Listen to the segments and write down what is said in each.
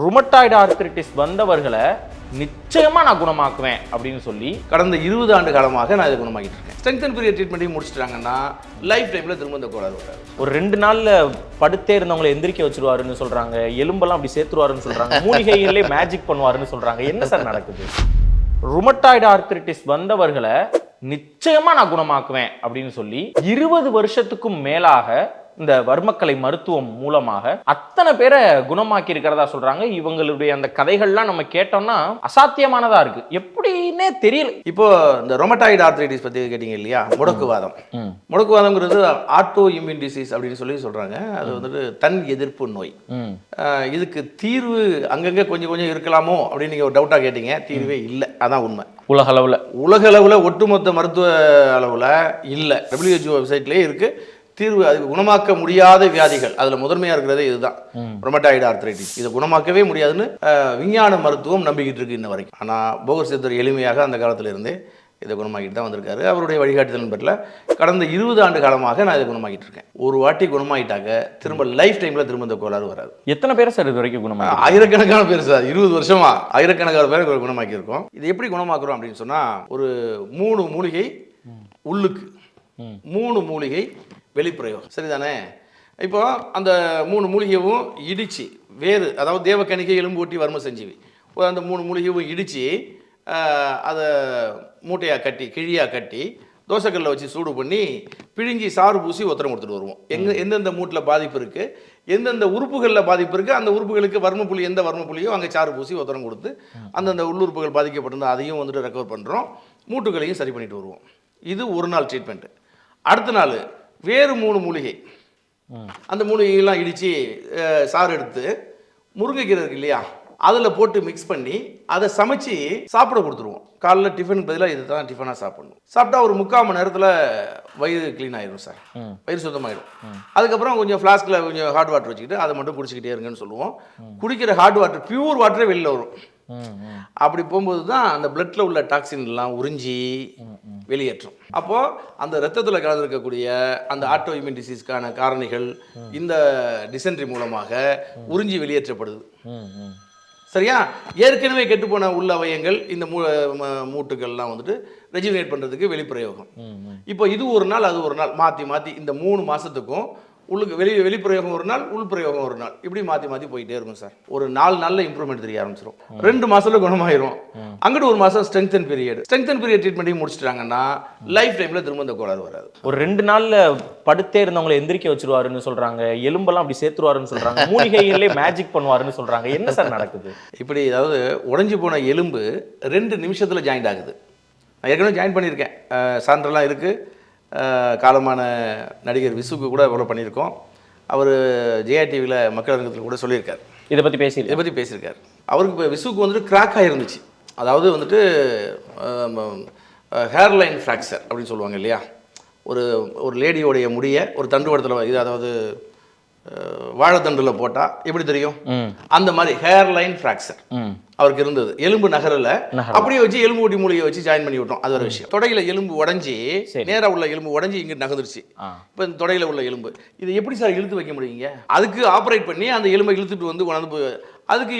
Rheumatoid arthritis வந்தவர்களை நிச்சயமா நான் குணமாக்குவேன் அப்படின்னு சொல்லி கடந்த இருபது ஆண்டு காலமாக நான் இதை குணமாக்கிட்டு இருக்கேன். ஸ்ட்ரென்த் அண்ட் பீரியட் ட்ரீட்மெண்ட்டையும் முடிச்சிட்டாங்கன்னா லைஃப் டைமில் திரும்ப இந்த கோளாறு வராது. ஒரு ரெண்டு நாள்ல படுத்தே இருந்தவங்களை எந்திரிக்க வச்சிருவாருன்னு சொல்றாங்க எலும்பெல்லாம் அப்படி சேர்த்துருவாருன்னு சொல்றாங்க மூலிகைகளே மேஜிக் பண்ணுவாருன்னு சொல்றாங்க. என்ன சார் நடக்குது? ருமட்டாய்டு ஆர்த்ரிட்டிஸ் வந்தவர்களை நிச்சயமா நான் குணமாக்குவேன் அப்படின்னு சொல்லி இருபது வருஷத்துக்கும் மேலாக இந்த வர்மக்கலை மருத்துவம் மூலமாக அத்தனை பேரை குணமாக்கி இருக்கிறதா சொல்றாங்க. இவங்களுடைய அந்த கதைகள்லாம் நம்ம கேட்டோம்னா அசாத்தியமானதா இருக்கு. எப்படின்னே தெரியல. இப்போ இந்த ரொமட்டாய்டு ஆர்த்ரைட்டிஸ் பற்றி கேட்டிங்க இல்லையா? முடக்குவாதம். முடக்குவாதம்ங்கிறது ஆட்டோ இம்யூன் டிசீஸ் அப்படின்னு சொல்லி சொல்கிறாங்க அது வந்துட்டு தன் எதிர்ப்பு நோய். இதுக்கு தீர்வு அங்கங்கே கொஞ்சம் கொஞ்சம் இருக்கலாமோ அப்படின்னு நீங்கள் ஒரு டவுட்டாக கேட்டீங்க. தீர்வே இல்லை. அதான் உண்மை. உலக அளவுல உலக அளவில் ஒட்டுமொத்த மருத்துவ அளவில் இல்லை. WHO வெப்சைட்லேயே இருக்குது தீர்வு அது குணமாக்க முடியாத வியாதிகள். அதில் முதன்மையாக இருக்கிறதே இதுதான். ரொமட்டாய்டு ஆர்த்ரைட்டிஸ் இதை குணமாக்கவே முடியாதுன்னு விஞ்ஞான மருத்துவம் நம்பிக்கிட்டு இருக்கு இன்ன வரைக்கும். ஆனால் போகர் சித்தர் எளிமையாக அந்த காலத்துல இருந்தே இதை குணமாக்கிட்டு தான் வந்திருக்காரு. அவருடைய வழிகாட்டுதல் பேரில் கடந்த இருபது ஆண்டு காலமாக நான் இதை குணமாக்கிட்டு இருக்கேன். ஒரு வாட்டி குணமாயிட்டாக்க திரும்ப லைஃப் டைமில் திரும்ப இந்த கோளாறு வராது. எத்தனை பேரை சார் இது வரைக்கும் குணமாக ஆயிரக்கணக்கான பேர் சார். இருபது வருஷமா ஆயிரக்கணக்கான பேர் குணமாக்கி இருக்கோம் இது எப்படி குணமாக்குறோம் அப்படின்னு சொன்னா ஒரு மூணு மூலிகை உள்ளுக்கு. மூணு மூலிகை வெளிப்பிரயோகம் சரிதானே? இப்போ அந்த மூணு மூலிகையும் இடிச்சு வேறு அதாவது தேவக்கணிகை எலும்பு ஊட்டி வர்ம சஞ்சீவி. அந்த மூணு மூலிகையும் ஆஹ், அதை மூட்டையாக கட்டி கிழியாக கட்டி தோசைக்கல்ல வச்சு சூடு பண்ணி பிழிஞ்சி சாறு பூசி ஒத்தரம் கொடுத்துட்டு வருவோம். எங்க எந்தெந்த மூட்டில் பாதிப்பு இருக்குது எந்தெந்த உறுப்புகளில் பாதிப்பு இருக்குது அந்த உறுப்புகளுக்கு வர்ம புள்ளி எந்த வர்ம புள்ளியோ அங்கே சாறு பூசி ஒத்தரம் கொடுத்து அந்தந்த உள்ளுறுப்புகள் பாதிக்கப்பட்டிருந்தா அதையும் வந்துட்டு ரெக்கவர் பண்ணுறோம் மூட்டுகளையும் சரி பண்ணிட்டு வருவோம். இது ஒரு நாள் ட்ரீட்மெண்ட்டு அடுத்த நாள் வேறு மூணு மூலிகை. அந்த மூலிகையெல்லாம் இடித்து சாறு எடுத்து முருங்கைக்கீரை இருக்கு இல்லையா? அதில் போட்டு மிக்ஸ் பண்ணி அதை சமைச்சு சாப்பிட கொடுத்துருவோம். காலைல டிஃபனுக்கு பதிலாக இது தான் டிஃபனாக சாப்பிடணும். சாப்பிட்டா ஒரு முக்கால் மணி நேரத்தில் வயிறு க்ளீன் ஆயிடும் சார். வயிறு சுத்தமாயிடும் அதுக்கப்புறம் கொஞ்சம் ஃப்ளாஸ்கில் கொஞ்சம் ஹாட் வாட்டர் வச்சுக்கிட்டு அதை மட்டும் குடிச்சிக்கிட்டே இருங்கன்னு சொல்லுவோம். குடிக்கிற ஹாட் வாட்டர் பியூர் வாட்டரே வெளியில் வரும். அப்படி போகும்போது தான் அந்த பிளட்ல உள்ள டாக்ஸின் எல்லாம் உறிஞ்சி வெளியேற்றும். அப்போ அந்த ரத்தத்தில் கலந்துருக்கக்கூடிய அந்த ஆட்டோ இம்யூன் டிசீஸ்க்கான காரணிகள் இந்த டிசென்ட்ரி மூலமாக உறிஞ்சி வெளியேற்றப்படுது. சரியா? ஏற்கனவே கெட்டுப்போன உள்ள அவயங்கள் இந்த மூ மூட்டுகள்லாம் வந்துட்டு ரெஜினேட் பண்ணுறதுக்கு வெளிப்பிரயோகம். இப்போ இது ஒரு நாள் அது ஒரு நாள் மாற்றி மாற்றி இந்த மூணு மாதத்துக்கும் உள்ளுக்கு வெளி வெளிப்பிரயோகம் ஒரு நாள் உள்பிரயோகம் ஒரு நாள். இப்படி மாற்றி மாற்றி போயிட்டே இருக்கும் சார். ஒரு நாலு நாளில் இம்ப்ரூவ்மெண்ட் தெரிய ஆரம்பிச்சிடும் ரெண்டு மாசத்துல குணமாயிரும். அங்கிட்டு ஒரு மாதம் strength and period strength and period ட்ரீட்மெண்ட்டையும் முடிச்சிட்டாங்கன்னா லைஃப் டைமில் திரும்ப இந்த கோளாறு வராது. ஒரு ரெண்டு நாள்ல படுத்தே இருந்தவங்களை எந்திரிக்க வச்சிருவாருன்னு சொல்றாங்க. எலும்பெல்லாம் அப்படி சேர்த்துருவாருன்னு சொல்றாங்க. மூலிகைகளே மேஜிக் பண்ணுவாருன்னு சொல்றாங்க. என்ன சார் நடக்குது? இப்படி அதாவது உடைஞ்சு போன எலும்பு ரெண்டு நிமிஷத்தில் ஜாயிண்ட் ஆகுது. நான் ஏற்கனவே ஜாயின் பண்ணியிருக்கேன். சான்றெல்லாம் இருக்குது காலமான நடிகர் விசுக்கு கூட இவ்வளோ பண்ணியிருக்கோம். அவர் ஜெயா டிவியில் மக்கள் அரங்கத்தில் கூட சொல்லியிருக்கார். இதை பத்தி பேசி இதை பற்றி பேசியிருக்காரு. அவருக்கு இப்போ விசுக்கு வந்துட்டு கிராக் ஆகிருந்துச்சு அதாவது வந்துட்டு ஹேர்லைன் ஃப்ராக்சர் அப்படின்னு சொல்லுவாங்க இல்லையா? ஒரு ஒரு லேடியோடைய முடிய ஒரு தண்டுவடத்தில் இது அதாவது வாழைத்தண்டில் போட்டால் எப்படி தெரியும்? அந்த மாதிரி ஹேர்லைன் ஃப்ராக்சர் அவருக்கு இருந்தது. எலும்பு நகரல. அப்படியே வச்சு எலும்பு ஒட்டி மூலிகை வச்சு ஜாயின் பண்ணி விட்டோம். அது ஒரு விஷயம். தொடையில எலும்பு உடஞ்சி சரி. நேரா உள்ள எலும்பு உடஞ்சி இங்க நகர்ந்துருச்சு. இப்போ இந்த தொடையில உள்ள எலும்பு. இது எப்படி சார் இழுத்து வைக்க முடியுங்க? அதுக்கு ஆப்ரேட் பண்ணி அந்த எலும்பை இழுத்துட்டு வந்து போய் அதுக்கு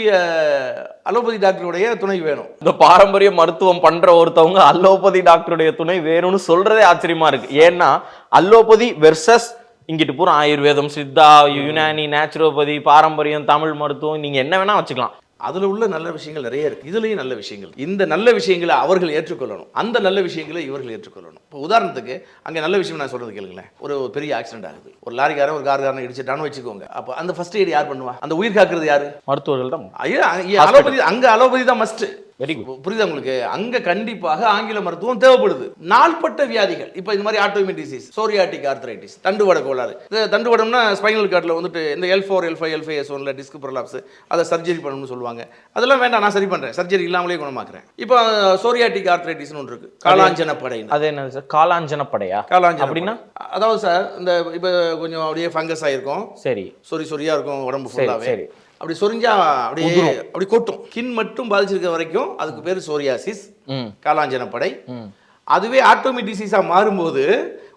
அலோபதி டாக்டருடைய துணை வேணும். இந்த பாரம்பரிய மருத்துவம் பண்ற ஒருத்தவங்க அல்லோபதி டாக்டருடைய துணை வேணும்னு சொல்றதே ஆச்சரியமா இருக்கு. ஏன்னா அல்லோபதி வெர்சஸ் இங்கிட்டு பூரா ஆயுர்வேதம் சித்தா யுனானி நேச்சுரோபதி பாரம்பரியம் தமிழ் மருத்துவம் நீங்க என்ன வேணா வச்சுக்கலாம். அதுல உள்ள நல்ல விஷயங்கள் நிறைய இருக்கு. இதுலயும் நல்ல விஷயங்கள். இந்த நல்ல விஷயங்களை அவர்கள் ஏற்றுக்கொள்ளணும். அந்த நல்ல விஷயங்களை இவர்கள் ஏற்றுக்கொள்ளணும். இப்போ உதாரணத்துக்கு அங்க நல்ல விஷயம் நான் சொல்றது கேளுங்களேன். ஒரு பெரிய ஆக்சிடென்ட் ஆகுது. ஒரு லாரிக்காரன் ஒரு கார்காரனை இடிச்சிட்டான்னு வச்சுக்கோங்க. அப்போ அந்த ஃபர்ஸ்ட் எய்ட் யார் பண்ணுவா? அந்த உயிர் காக்குறது யாரு? மருத்துவர்கள் தான் ஐயா அலோபதி அங்க அலோபதி தான் மஸ்ட் வெரி குட் புரியுதா உங்களுக்கு? அங்க கண்டிப்பாக ஆங்கில மருத்துவம் தேவைப்படுது. நாள்பட்ட வியாதிகள். இப்போ இந்த மாதிரி ஆட்டோமின் டிசீஸ் சோரியாட்டிக் ஆர்த்ரைட்டிஸ் தண்டுவட கோளாறு. இந்த தண்டுவடம்னா ஸ்பைனல் கார்டில் வந்துட்டு இந்த L four L five L five S ஒன்ல டிஸ்க் ப்ரொலாப்ஸ் அதை சர்ஜரி பண்ணணும்னு சொல்லுவாங்க. அதெல்லாம் வேண்டாம் நான் சரி பண்றேன். சர்ஜரி இல்லாமலே குணமாக்குறேன். இப்போ சோரியாட்டிக் ஆர்த்ரைட்டிஸ்னு ஒன்று இருக்கு. காலாஞ்சன படை அது என்னது சார்? காலாஞ்சன படையா? காலாஞ்சன அப்படின்னா? படை. அதாவது சார் இந்த இப்போ கொஞ்சம் அப்படியே ஃபங்கஸ் ஆயிருக்கும். சரி. சொறி சொறியா இருக்கும் உடம்பு சரி, ஃபுல்லாவே சரி. அப்படி சொரிஞ்சா அப்படியே அப்படி கொட்டும். கின் மட்டும் பாதிச்சிருக்க வரைக்கும் அதுக்கு பேர் சோரியாசிஸ் ம். காலாஞ்சன படை ம். அதுவே ஆட்டோமி டிசீஸாக மாறும்போது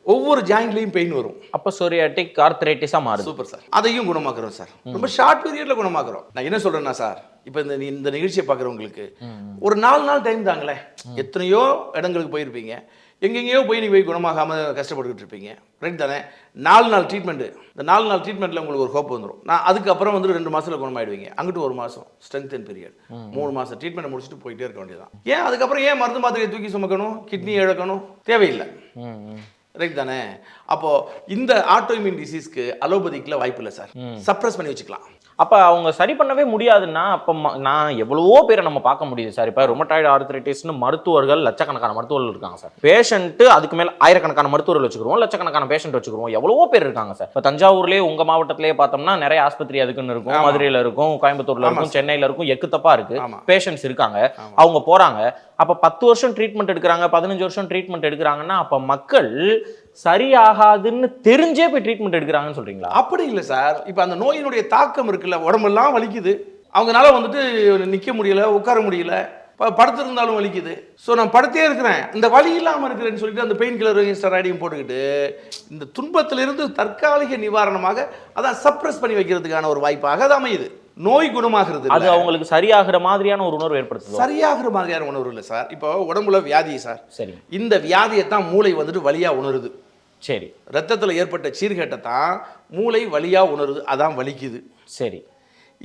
ஒவ்வொரு ஜாயிண்ட்லேயும் பெயின் வரும். அப்போ சொரியாட்டிக் ஆர்த்தரைட்டிஸா மாறுது. சூப்பர் சார் அதையும் குணமாக்குறோம் சார் ரொம்ப ஷார்ட் பீரியட்ல குணமாக்குறோம். நான் என்ன சொல்றேன்னா சார் இப்போ இந்த இந்த நிகழ்ச்சியை பார்க்குறவங்களுக்கு ஒரு நாலு நாள் டைம் தாங்களே. எத்தனையோ இடங்களுக்கு போயிருப்பீங்க. எங்கெங்கேயோ போய் நீ போய் குணமாகாம கஷ்டப்பட்டுக்கிட்டு இருப்பீங்க. ரைட் தானே? நாலு நாள் ட்ரீட்மெண்ட்டு இந்த நாலு நாள் ட்ரீட்மெண்ட்டில் உங்களுக்கு ஒரு ஹோப் வந்துடும் நான் அதுக்கப்புறம் வந்து ரெண்டு மாசத்துல குணமாயிடுவீங்க. அங்கிட்டு ஒரு மாதம் ஸ்ட்ரென்த் அண்ட் பீரியட் மூணு மாதம் ட்ரீட்மெண்ட் முடிச்சுட்டு போயிட்டே இருக்க வேண்டியதான் ஏன்? அதுக்கப்புறம் ஏன் மருந்து மாத்திரையை தூக்கி சுமக்கணும்? கிட்னி இழக்கணும்? தேவையில்லை. ரைட் தானே? அப்போ இந்த ஆட்டோஇம்யூன் டிசீஸ்க்கு அலோபதிக்கில் வாய்ப்பு இல்லை சார் சப்ரஸ் பண்ணி வச்சுக்கலாம். அப்ப அவங்க சரி பண்ணவே முடியாதுன்னா அப்ப நான் எவ்வளவோ பேரை நம்ம பார்க்க முடியுது சார். இப்ப ரொமட்டாய்டு ஆர்த்தரைட்டிஸ்னு மருத்துவர்கள் லட்சக்கணக்கான மருத்துவர்கள் இருக்காங்க சார். பேஷண்ட் அதுக்கு மேல ஆயிரக்கணக்கான மருத்துவர்கள் வச்சுக்கிறோம் லட்சக்கணக்கான பேஷண்ட் வச்சுக்கிறோம் எவ்வளவோ பேர் இருக்காங்க சார். இப்ப தஞ்சாவூர்லயே உங்க மாவட்டத்திலேயே பார்த்தோம்னா நிறைய ஆஸ்பத்திரி அதுக்குன்னு இருக்கும். மதுரையில இருக்கும் கோயம்புத்தூர்ல இருக்கும் சென்னையில இருக்கும் எக்கு தப்பா இருக்கு. ஆமா. பேஷண்ட்ஸ் இருக்காங்க. அவங்க போறாங்க. அப்ப பத்து வருஷம் ட்ரீட்மெண்ட் எடுக்கிறாங்க பதினஞ்சு வருஷம் ட்ரீட்மெண்ட் எடுக்கிறாங்கன்னா அப்ப மக்கள் சரியாகாதுன்னு தெரிஞ்சே போய் ட்ரீட்மெண்ட் எடுக்கிறாங்கன்னு சொல்றீங்களா? அப்படி இல்லை சார். இப்போ அந்த நோயினுடைய தாக்கம் இருக்குல்ல உடம்பெல்லாம் வலிக்குது. அவங்கனால வந்துட்டு நிற்க முடியல உட்கார முடியல படுத்திருந்தாலும் வலிக்குது. ஸோ நான் படுத்தே இருக்கிறேன். இந்த வலி இல்லாமல் இருக்கிறேன்னு சொல்லிட்டு அந்த பெயின் கில்லர் ஸ்டராய்டையும் போட்டுக்கிட்டு இந்த துன்பத்திலிருந்து தற்காலிக நிவாரணமாக அதான் சப்ரஸ் பண்ணி வைக்கிறதுக்கான ஒரு வாய்ப்பாக அது அமையுது. நோய் குணமாகிறது அது. அவங்களுக்கு சரியாகிற மாதிரியான ஒரு உணர்வு ஏற்படுத்துதோ? சரியாகிற மாதிரியான உணர்வு இல்லை சார். இப்போ உடம்புல வியாதி சார். சரி. இந்த வியாதியை தான் மூளை வந்துட்டு வலியாக உணருது. சரி. ரத்தத்தில் ஏற்பட்ட சீர்கேட்டை தான் மூளை வலியாக உணருது அதான் வலிக்குது. சரி.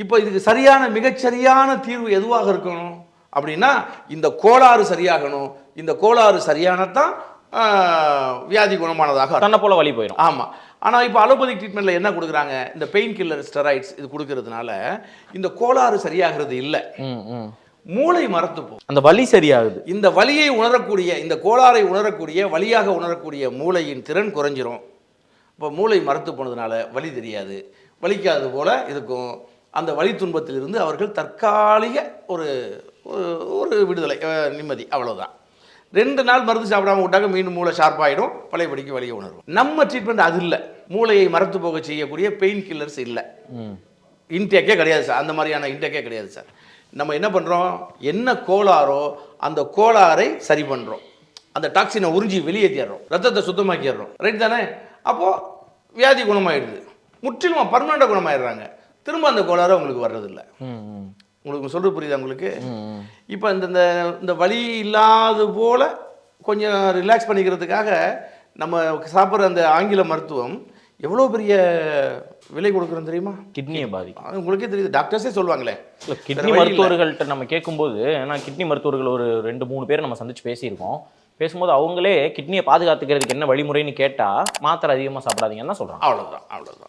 இப்போ இதுக்கு சரியான மிகச்சரியான தீர்வு எதுவாக இருக்கணும்? அப்படின்னா இந்த கோளாறு சரியாகணும். இந்த கோளாறு சரியானதான் வியாதி குணமானதாக. தன்னை போல வழி போயிடும் ஆமாம் ஆனால் இப்போ அலோபதிக் ட்ரீட்மெண்ட்டில் என்ன கொடுக்குறாங்க? இந்த பெயின் கில்லர் ஸ்டெராய்ட்ஸ் இது கொடுக்கறதுனால இந்த கோளாறு சரியாகிறது இல்லை. மூளை மரத்து போகும். அந்த வலி சரியாகுது. இந்த வலியை உணரக்கூடிய இந்த கோளாறை உணரக்கூடிய வலியாக உணரக்கூடிய மூளையின் திறன் குறைஞ்சிரும். இப்போ மூளை மரத்து போனதுனால வலி தெரியாது. வலிக்காதது போல இருக்கும். அந்த வலி துன்பத்திலிருந்து அவர்கள் தற்காலிக ஒரு ஒரு- விடுதலை நிம்மதி அவ்வளவுதான். ரெண்டு நாள் மருந்து சாப்பிடாம விட்டாக்க மீண்டும் மூளை ஷார்ப்பாயிடும் பழையபடிக்கு வலியை உணரும் நம்ம ட்ரீட்மெண்ட் அது இல்லை. மூளையை மரத்து போக செய்யக்கூடிய பெயின் கில்லர்ஸ் இல்லை. இன்டேக்கே கிடையாது சார் அந்த மாதிரியான இன்டேக்கே கிடையாது சார் நம்ம என்ன பண்ணுறோம் என்ன கோளாறோ அந்த கோளாறை சரி பண்ணுறோம் அந்த டாக்ஸினை உறிஞ்சி வெளியேற்றிடுறோம் ரத்தத்தை சுத்தமாக்கிடுறோம். ரைட் தானே? அப்போது வியாதி குணமாயிடுது. முற்றிலுமா பர்மனெண்ட்டாக குணமாயிடுறாங்க. திரும்ப அந்த கோளாறு உங்களுக்கு வர்றதில்ல. உங்களுக்கு சொல்கிறது புரியுதா உங்களுக்கு. இப்போ இந்த இந்த வலி இல்லாத போல கொஞ்சம் ரிலாக்ஸ் பண்ணிக்கிறதுக்காக நம்ம சாப்பிட்ற அந்த ஆங்கில மருத்துவம் எவ்வளோ பெரிய விலை கொடுக்குறோம் தெரியுமா? கிட்னியை பாதிக்கும். அது உங்களுக்கே தெரியுது. டாக்டர்ஸே சொல்லுவாங்களே. இல்ல கிட்னி. மருத்துவர்கள்ட்ட நம்ம கேட்கும்போது ஏன்னா கிட்னி மருத்துவர்கள் ஒரு ரெண்டு மூணு பேர் நம்ம சந்திச்சு பேசியிருக்கோம். பேசும்போது அவங்களே கிட்னியை பாதுகாத்துக்கிறதுக்கு என்ன வழிமுறைன்னு கேட்டா மாத்திரை அதிகமா சாப்பிடாதீங்கன்னு தான் சொல்றாங்க. அவ்வளோதான் அவ்வளோதான்